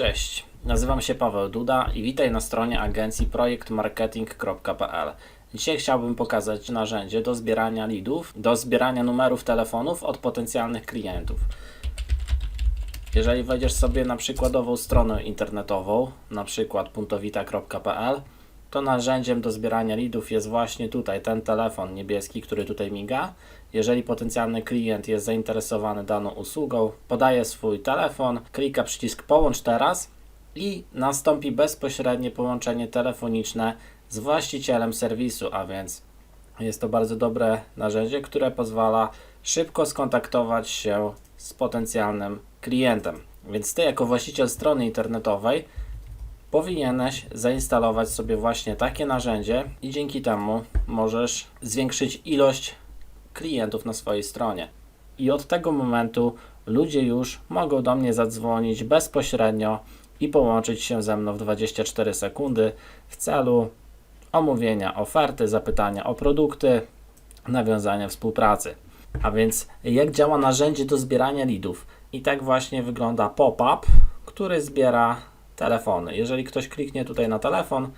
Cześć, nazywam się Paweł Duda i witaj na stronie agencji projektmarketing.pl. Dzisiaj chciałbym pokazać narzędzie do zbierania leadów, do zbierania numerów telefonów od potencjalnych klientów. Jeżeli wejdziesz sobie na przykładową stronę internetową, na przykład puntowita.pl, to narzędziem do zbierania leadów jest właśnie tutaj ten telefon niebieski, który tutaj miga. Jeżeli potencjalny klient jest zainteresowany daną usługą, podaje swój telefon, klika przycisk połącz teraz i nastąpi bezpośrednie połączenie telefoniczne z właścicielem serwisu, a więc jest to bardzo dobre narzędzie, które pozwala szybko skontaktować się z potencjalnym klientem. Więc ty, jako właściciel strony internetowej, powinieneś zainstalować sobie właśnie takie narzędzie i dzięki temu możesz zwiększyć ilość klientów na swojej stronie. I od tego momentu ludzie już mogą do mnie zadzwonić bezpośrednio i połączyć się ze mną w 24 sekundy w celu omówienia oferty, zapytania o produkty, nawiązania współpracy. A więc jak działa narzędzie do zbierania leadów? I tak właśnie wygląda pop-up, który zbiera telefony. Jeżeli ktoś kliknie tutaj na telefon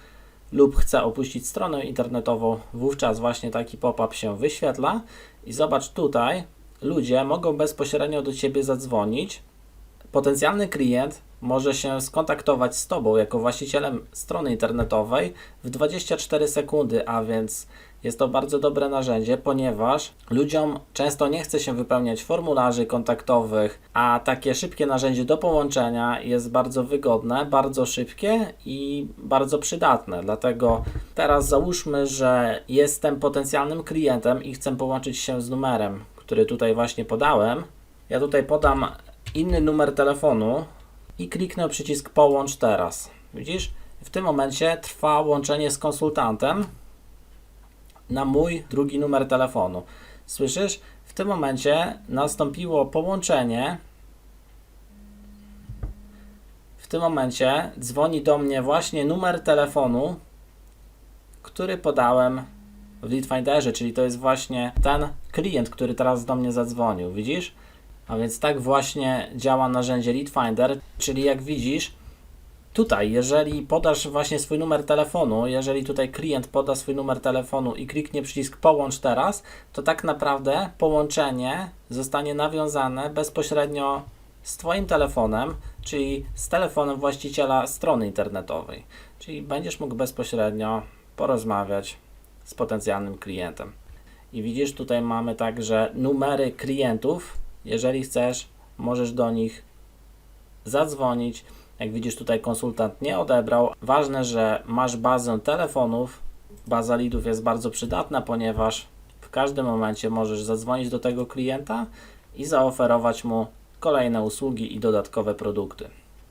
lub chce opuścić stronę internetową, wówczas właśnie taki pop-up się wyświetla i zobacz tutaj, ludzie mogą bezpośrednio do Ciebie zadzwonić. Potencjalny klient może się skontaktować z Tobą jako właścicielem strony internetowej w 24 sekundy, a więc jest to bardzo dobre narzędzie, ponieważ ludziom często nie chce się wypełniać formularzy kontaktowych, a takie szybkie narzędzie do połączenia jest bardzo wygodne, bardzo szybkie i bardzo przydatne. Dlatego teraz załóżmy, że jestem potencjalnym klientem i chcę połączyć się z numerem, który tutaj właśnie podałem. Ja tutaj podam inny numer telefonu i kliknę przycisk połącz teraz. Widzisz? W tym momencie trwa łączenie z konsultantem na mój drugi numer telefonu. Słyszysz? W tym momencie nastąpiło połączenie. W tym momencie dzwoni do mnie właśnie numer telefonu, który podałem w Leadfinderze, czyli to jest właśnie ten klient, który teraz do mnie zadzwonił. Widzisz? A więc tak właśnie działa narzędzie Leadfinder, czyli jak widzisz, Tutaj, jeżeli podasz właśnie swój numer telefonu, jeżeli tutaj klient poda swój numer telefonu i kliknie przycisk połącz teraz, to tak naprawdę połączenie zostanie nawiązane bezpośrednio z Twoim telefonem, czyli z telefonem właściciela strony internetowej. Czyli będziesz mógł bezpośrednio porozmawiać z potencjalnym klientem. I widzisz, tutaj mamy także numery klientów. Jeżeli chcesz, możesz do nich zadzwonić. Jak widzisz, tutaj konsultant nie odebrał. Ważne, że masz bazę telefonów. Baza leadów jest bardzo przydatna, ponieważ w każdym momencie możesz zadzwonić do tego klienta i zaoferować mu kolejne usługi i dodatkowe produkty.